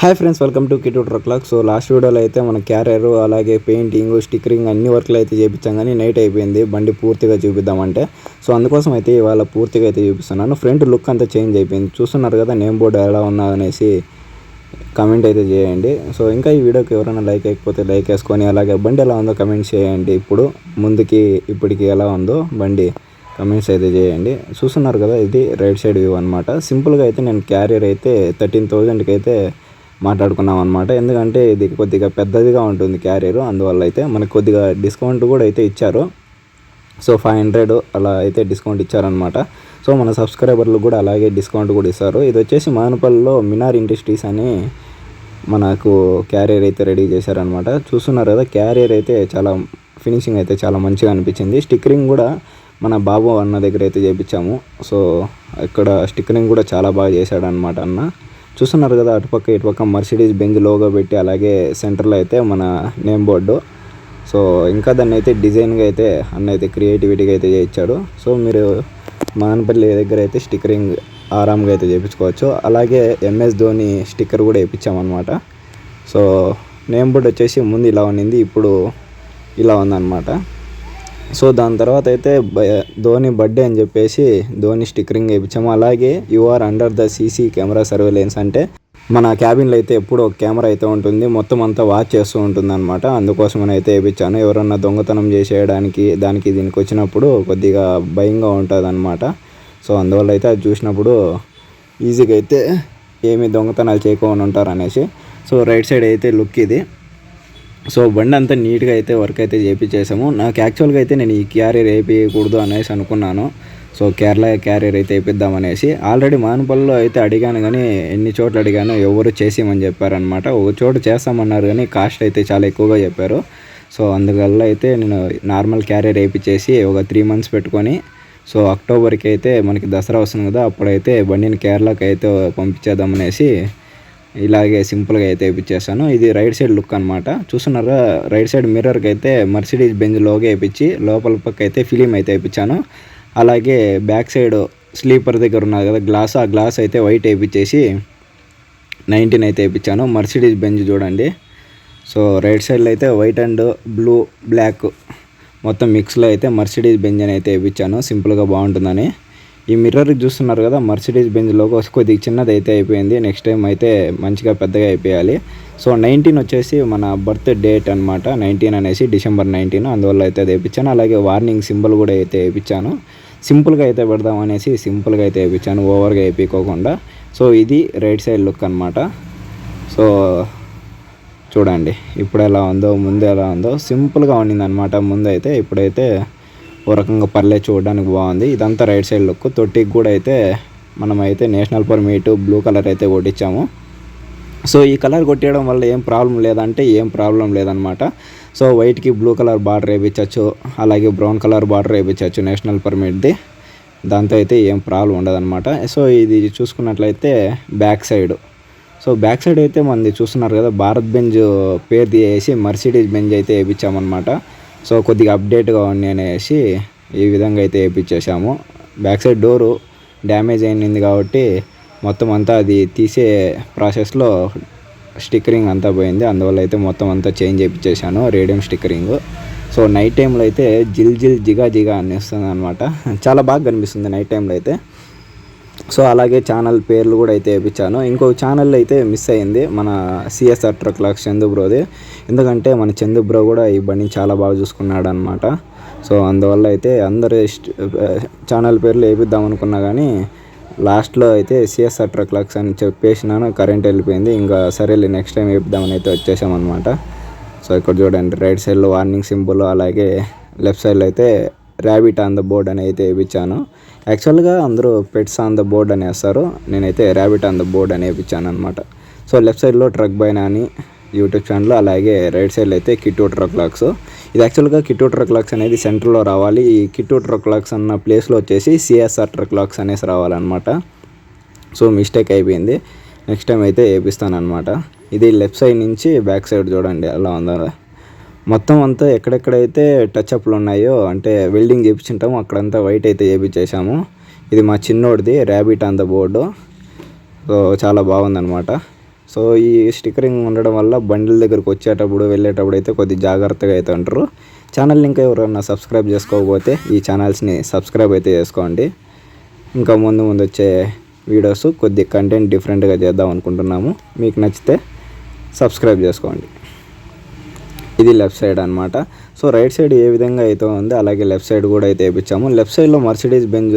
Hi friends welcome to కిటూ truck lock so last వీడియోలో అయితే మన క్యారియర్ అలాగే పెయింటింగ్ స్టిక్కరింగ్ అన్ని వర్క్లు అయితే చేయించాం కానీ నైట్ అయిపోయింది. బండి పూర్తిగా చూపిద్దామంటే. సో అందుకోసం అయితే ఇవాళ పూర్తిగా అయితే చూపిస్తున్నాను. ఫ్రంట్ లుక్ అంతా చేంజ్ అయిపోయింది. చూస్తున్నారు కదా నేమ్ బోర్డు ఎలా ఉన్నా అనేసి కమెంట్ అయితే చేయండి. సో ఇంకా ఈ వీడియోకి ఎవరైనా లైక్ అయిపోతే లైక్ వేసుకొని అలాగే బండి ఎలా ఉందో కమెంట్ చేయండి. ఇప్పుడు ముందుకి ఇప్పటికి ఎలా ఉందో బండి కమెంట్స్ అయితే చేయండి. చూస్తున్నారు కదా ఇది రైట్ సైడ్ వ్యూ అనమాట సింపుల్గా అయితే నేను క్యారియర్ అయితే థర్టీన్ థౌజండ్కి అయితే మాట్లాడుకున్నాం అనమాట ఎందుకంటే ఇది కొద్దిగా పెద్దదిగా ఉంటుంది క్యారియర్. అందువల్ల అయితే మనకు కొద్దిగా డిస్కౌంట్ కూడా అయితే ఇచ్చారు. సో ఫైవ్ హండ్రెడ్ అలా అయితే డిస్కౌంట్ ఇచ్చారనమాట సో మన సబ్స్క్రైబర్లు కూడా అలాగే డిస్కౌంట్ కూడా ఇస్తారు. ఇది వచ్చేసి మానపల్లిలో మినార్ ఇండస్ట్రీస్ అని మనకు క్యారియర్ అయితే రెడీ చేశారనమాట చూస్తున్నారు కదా క్యారియర్ అయితే చాలా ఫినిషింగ్ అయితే చాలా మంచిగా అనిపించింది. స్టిక్కరింగ్ కూడా మన బాబు అన్న దగ్గర అయితే చేయించాము సో ఇక్కడ స్టిక్కరింగ్ కూడా చాలా బాగా చేశాడనమాట అన్న. చూస్తున్నారు కదా అటుపక్క ఇటుపక్క మర్సిడీస్ బెంజ్ లోగో పెట్టి అలాగే సెంటర్లో అయితే మన నేమ్ బోర్డు సో ఇంకా దాన్ని అయితే డిజైన్గా అయితే అన్న అయితే క్రియేటివిటీగా అయితే చేయించాడు. సో మీరు మానపల్లి దగ్గర అయితే స్టిక్కరింగ్ ఆరామ్గా అయితే చేయించుకోవచ్చు. అలాగే ఎంఎస్ ధోని స్టిక్కర్ కూడా వేయించామన్నమాట. సో నేమ్ బోర్డు వచ్చేసి ముందు ఇలా ఉన్నింది ఇప్పుడు ఇలా ఉందన్నమాట. సో దాని తర్వాత అయితే ధోని బర్త్డే అని చెప్పేసి ధోని స్టిక్కరింగ్ వేయించాము. అలాగే you are under the CC camera surveillance అంటే మన క్యాబిన్లో అయితే ఎప్పుడు ఒక కెమెరా అయితే ఉంటుంది. మొత్తం అంతా వాచ్ చేస్తూ ఉంటుంది అనమాట అందుకోసమని అయితే వేయించాను. ఎవరన్నా దొంగతనం చేసేయడానికి దానికి దీనికి వచ్చినప్పుడు కొద్దిగా భయంగా ఉంటుంది అనమాట సో అందువల్ల అయితే అది చూసినప్పుడు ఈజీగా అయితే ఏమి దొంగతనాలు చేయకుండా ఉంటారు అనేసి సో రైట్ సైడ్ అయితే లుక్ ఇది. సో బండి అంతా నీట్గా అయితే వర్క్ అయితే చేపించేసాము నాకు యాక్చువల్గా అయితే నేను ఈ క్యారియర్ వేయకూడదు అనేసి అనుకున్నాను. సో కేరళ క్యారియర్ అయితే వేపిద్దాం అనేసి ఆల్రెడీ మానపల్లిలో అయితే అడిగాను కానీ ఎన్ని చోట్ల అడిగాను ఎవరు చేసేయమని చెప్పారనమాట ఒక చోట చేస్తామన్నారు కానీ కాస్ట్ అయితే చాలా ఎక్కువగా చెప్పారు. సో అందువల్ల అయితే నేను నార్మల్ క్యారియర్ వేయించేసి ఒక త్రీ మంత్స్ పెట్టుకొని సో అక్టోబర్కి అయితే మనకి దసరా వస్తుంది కదా అప్పుడైతే బండిని కేరళకి అయితే పంపించేద్దాం అనేసి ఇలాగే సింపుల్గా అయితే వేయించేసాను ఇది రైట్ సైడ్ లుక్ అనమాట చూస్తున్నారా రైట్ సైడ్ మిర్రర్కి అయితే మర్సిడీస్ బెంజ్ లోగా వేయించి లోపల పక్క అయితే ఫిలిం అయితే వేయించాను అలాగే బ్యాక్ సైడ్ స్లీపర్ దగ్గర ఉన్నది కదా గ్లాస్ ఆ గ్లాస్ అయితే వైట్ వేయించేసి నైన్టీన్ అయితే వేయించాను మర్సిడీస్ బెంజ్ చూడండి. సో రైట్ సైడ్లో అయితే వైట్ అండ్ బ్లూ బ్లాక్ మొత్తం మిక్స్లో అయితే మర్సిడీస్ బెంజ్ అని అయితే వేయించాను సింపుల్గా బాగుంటుందని. ఈ మిర్రర్ చూస్తున్నారు కదా మర్సిడీస్ బెంజ్ లోగో కొద్దిగా చిన్నది అయితే అయిపోయింది. నెక్స్ట్ టైం అయితే మంచిగా పెద్దగా అయిపోయాలి. సో నైన్టీన్ వచ్చేసి మన బర్త్ డేట్ అనమాట నైన్టీన్ అనేసి డిసెంబర్ నైన్టీన్ అందువల్ల అయితే అది వేయించాను. అలాగే వార్నింగ్ సింబల్ కూడా అయితే వేయించాను. సింపుల్గా అయితే పెడదాం అనేసి సింపుల్గా అయితే వేయించాను. ఓవర్గా వేయించుకోకుండా. సో ఇది రైట్ సైడ్ లుక్ అనమాట సో చూడండి. ఇప్పుడు ఎలా ఉందో ముందు ఎలా ఉందో సింపుల్గా ఉండింది అనమాట ముందు అయితే ఇప్పుడైతే ఓ రకంగా పర్లే చూడడానికి బాగుంది. ఇదంతా రైట్ సైడ్ లుక్. తొట్టికి కూడా అయితే మనమైతే నేషనల్ పర్మిట్ బ్లూ కలర్ అయితే కొట్టించాము. సో ఈ కలర్ కొట్టేయడం వల్ల ఏం ప్రాబ్లం లేదంటే ఏం ప్రాబ్లం లేదనమాట సో వైట్కి బ్లూ కలర్ బార్డర్ వేయించవచ్చు అలాగే బ్రౌన్ కలర్ బార్డర్ వేయించవచ్చు నేషనల్ పర్మిట్ది దాంతో అయితే ఏం ప్రాబ్లం ఉండదన్నమాట. సో ఇది చూసుకున్నట్లయితే back side. So back side అయితే మనది చూస్తున్నారు కదా భారత్ బెంజ్ పేరు తీసేసి మర్సిడీస్ బెంజ్ అయితే వేయించామన్నమాట సో కొద్దిగా అప్డేట్గా ఉంది అనేసి ఈ విధంగా అయితే వేయించేసాము బ్యాక్ సైడ్ డోరు డ్యామేజ్ అయింది కాబట్టి మొత్తం అంతా అది తీసే ప్రాసెస్లో స్టిక్కరింగ్ అంతా పోయింది. అందువల్ల అయితే మొత్తం అంతా చేంజ్ చేయించేసాను రేడియం స్టిక్కరింగ్. సో నైట్ టైంలో అయితే జిల్ జిల్ జిగా జిగా అనిస్తుంది అనమాట చాలా బాగా కనిపిస్తుంది నైట్ టైంలో అయితే. సో అలాగే ఛానల్ పేర్లు కూడా అయితే వేయించాను ఇంకో ఛానల్ అయితే మిస్ అయింది. మన సిఎస్ఆర్ ట్రక్ లాక్ చందు బ్రోది. ఎందుకంటే మన చందు బ్రో కూడా ఈ బండిని చాలా బాగా చూసుకున్నాడు అనమాట సో అందువల్ల అయితే అందరు ఛానల్ పేర్లు వేయిద్దాం అనుకున్నా కానీ లాస్ట్లో అయితే సిఎస్ఆర్ ట్రక్ లాక్స్ అని చెప్పేసినాను. కరెంట్ వెళ్ళిపోయింది. ఇంకా సరేలే నెక్స్ట్ టైం వేపిద్దామని అయితే వచ్చేసామన్నమాట. సో ఇక్కడ చూడండి రైట్ సైడ్లో వార్నింగ్ సింబల్ అలాగే లెఫ్ట్ సైడ్లో అయితే ర్యాబిట్ ఆన్ ద బోర్డ్ అని అయితే వేయించాను యాక్చువల్గా అందరూ పెట్స్ ఆన్ ద బోర్డ్ అని వేస్తారు నేనైతే ర్యాబిట్ ఆన్ ద బోర్డ్ అని వేయించాను అనమాట సో లెఫ్ట్ సైడ్లో ట్రక్ బైన్ అని యూట్యూబ్ ఛానల్ అలాగే రైట్ సైడ్లో అయితే కిట్టూ ట్రక్ లాక్స్. ఇది యాక్చువల్గా కిట్టూ ట్రక్ లాక్స్ అనేది సెంటర్లో రావాలి. ఈ కిట్టూ ట్రక్ లాక్స్ అన్న ప్లేస్లో వచ్చేసి సిఎస్ఆర్ ట్రక్ లాక్స్ అనేసి రావాలన్నమాట. సో మిస్టేక్ అయిపోయింది. నెక్స్ట్ టైం అయితే వేపిస్తానమాట ఇది లెఫ్ట్ సైడ్ నుంచి బ్యాక్ సైడ్ చూడండి అలా ఉందా. మొత్తం అంతా ఎక్కడెక్కడైతే టచ్ అప్లు ఉన్నాయో అంటే వెల్డింగ్ చేయించుంటాము అక్కడంతా వైట్ అయితే చేయించేసాము ఇది మా చిన్నోడిది rabbit on the board so చాలా బాగుందనమాట సో ఈ స్టిక్కరింగ్ ఉండడం వల్ల బండిల దగ్గరకు వచ్చేటప్పుడు వెళ్ళేటప్పుడు అయితే కొద్ది జాగ్రత్తగా అయితే ఉంటారు. ఛానల్ ఇంకా ఎవరైనా సబ్స్క్రైబ్ చేసుకోకపోతే ఈ ఛానల్స్ని సబ్స్క్రైబ్ అయితే చేసుకోండి. ఇంకా ముందు ముందు వచ్చే వీడియోస్ కొద్ది కంటెంట్ డిఫరెంట్గా చేద్దాం అనుకుంటున్నాము. మీకు నచ్చితే సబ్స్క్రైబ్ చేసుకోండి. ఇది లెఫ్ట్ సైడ్ అనమాట సో రైట్ సైడ్ ఏ విధంగా అయితే ఉంది అలాగే లెఫ్ట్ సైడ్ కూడా అయితే వేయించాము లెఫ్ట్ సైడ్లో మర్సిడీస్ బెంజ్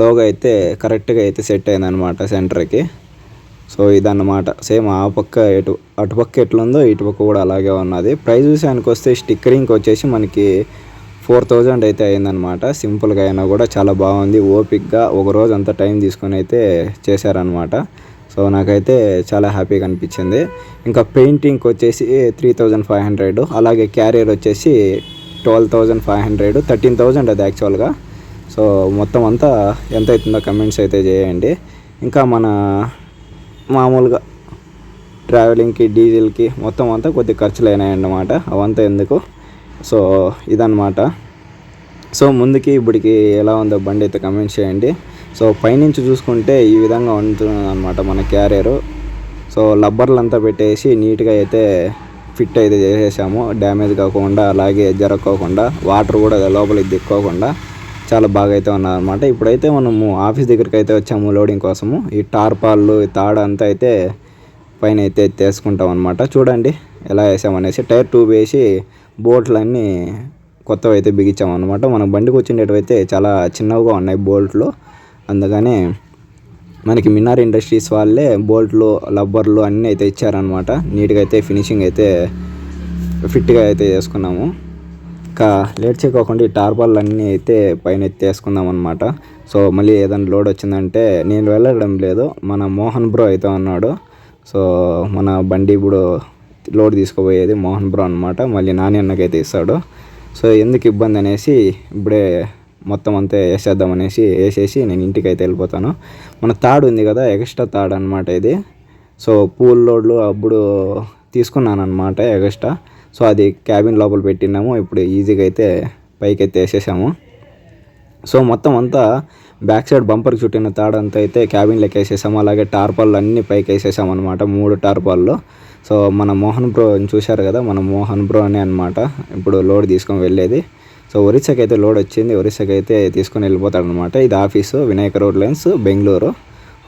లోగా అయితే కరెక్ట్గా అయితే సెట్ అయిందనమాట సెంటర్కి సో ఇదన్నమాట. సేమ్ ఆ పక్క ఎటు అటుపక్క ఎట్లుందో ఇటుపక్క కూడా అలాగే ఉన్నది. ప్రైస్ విషయానికి వస్తే స్టిక్కరింగ్ వచ్చేసి మనకి ఫోర్ థౌజండ్ అయితే అయిందనమాట సింపుల్గా అయినా కూడా చాలా బాగుంది. ఓపిక్గా ఒక రోజు అంతా టైం తీసుకొని అయితే చేశారనమాట సో నాకైతే చాలా హ్యాపీగా అనిపించింది. ఇంకా పెయింటింగ్కి వచ్చేసి త్రీ థౌజండ్ ఫైవ్ హండ్రెడ్ అలాగే క్యారియర్ వచ్చేసి twelve thousand five hundred thirteen thousand అది యాక్చువల్గా. సో మొత్తం అంతా ఎంత అవుతుందో కమెంట్స్ అయితే చేయండి. ఇంకా మన మామూలుగా ట్రావెలింగ్కి డీజిల్కి మొత్తం అంతా కొద్ది ఖర్చులు అయినాయన్నమాట అవంతా ఎందుకు? సో ఇదన్నమాట. సో ముందుకి ఇప్పటికి ఎలా ఉందో బండి అయితే కమెంట్ చేయండి. సో పైనుంచి చూసుకుంటే ఈ విధంగా ఉంటుంది అనమాట మన క్యారియరు. సో లబ్బర్లు అంతా పెట్టేసి నీట్గా అయితే ఫిట్ అయితే చేసేసాము. డ్యామేజ్ కాకుండా అలాగే జరక్కోకుండా వాటర్ కూడా లోపలికి దిక్కోకుండా చాలా బాగా అయితే ఉన్నదన్నమాట. ఇప్పుడైతే మనము ఆఫీస్ దగ్గరికి అయితే వచ్చాము లోడింగ్ కోసము. ఈ టార్పాళ్ళు ఈ తాడు అంతా అయితే పైన అయితే తీసుకుంటాం అనమాట చూడండి ఎలా వేసామనేసి టైర్ ట్యూబ్ వేసి బోట్లన్నీ కొత్తవి అయితే బిగించామన్నమాట. మన బండికి వచ్చినట్టువైతే చాలా చిన్నవిగా ఉన్నాయి బోల్ట్లు. అందుకనే మనకి మిన్నార్ ఇండస్ట్రీస్ వాళ్ళే బోల్ట్లు లబ్బర్లు అన్నీ అయితే ఇచ్చారనమాట నీట్గా అయితే ఫినిషింగ్ అయితే ఫిట్గా అయితే చేసుకున్నాము. ఇంకా లేట్ చేయకోకుండా ఈ టార్పాల్ అన్నీ అయితే పైన ఎత్తేసుకుందాం అనమాట సో మళ్ళీ ఏదైనా లోడ్ వచ్చిందంటే నేను వెళ్ళడం లేదు. మన మోహన్ బ్రో అయితే ఉన్నాడు. సో మన బండి ఇప్పుడు లోడ్ తీసుకుపోయేది మోహన్ బ్రో అనమాట మళ్ళీ నాని అన్నకైతే ఇస్తాడు. సో ఎందుకు ఇబ్బంది అనేసి ఇప్పుడే మొత్తం అంతా వేసేద్దాం అనేసి వేసేసి నేను ఇంటికి అయితే వెళ్ళిపోతాను. మన తాడు ఉంది కదా ఎక్స్ట్రా తాడు అనమాట ఇది. సో పూల్ లోడ్లు అప్పుడు తీసుకున్నాను అనమాట ఎక్స్ట్రా సో అది క్యాబిన్ లోపల పెట్టినాము. ఇప్పుడు ఈజీగా అయితే పైకి అయితే వేసేసాము. సో మొత్తం అంతా బ్యాక్ సైడ్ బంపర్కి చుట్టిన తాడంతా అయితే క్యాబిన్లోకి వేసేసాము. అలాగే టార్పాళ్ళు అన్నీ పైకి వేసేసాము అనమాట మూడు టార్పాల్లో సో మన మోహన్ బ్రో చూశారు కదా మన మోహన్ బ్రో అనే అనమాట ఇప్పుడు లోడ్ తీసుకొని వెళ్ళేది. సో ఒరిస్సాకి అయితే లోడ్ వచ్చింది. ఒరిస్సాకి అయితే తీసుకొని వెళ్ళిపోతాడు అనమాట ఇది office Vinayaka road lines Bengaluru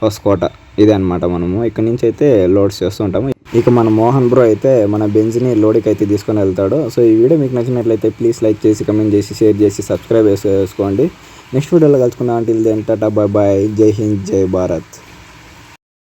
Hoskote ఇదే అనమాట మనము. ఇక్కడ నుంచి అయితే లోడ్స్ చేస్తుంటాము ఇక మన మోహన్ బ్రో అయితే మన బెంజ్ని లోడ్కి అయితే తీసుకొని వెళ్తాడు. సో ఈ వీడియో మీకు నచ్చినట్లయితే ప్లీజ్ లైక్ చేసి కమెంట్ చేసి షేర్ చేసి సబ్స్క్రైబ్ చేసుకోండి. నెక్స్ట్ వీడియోలో కలుసుకుందాం. అంటే టాటా బాయ్ బాయ్. జై హింద్ జై భారత్.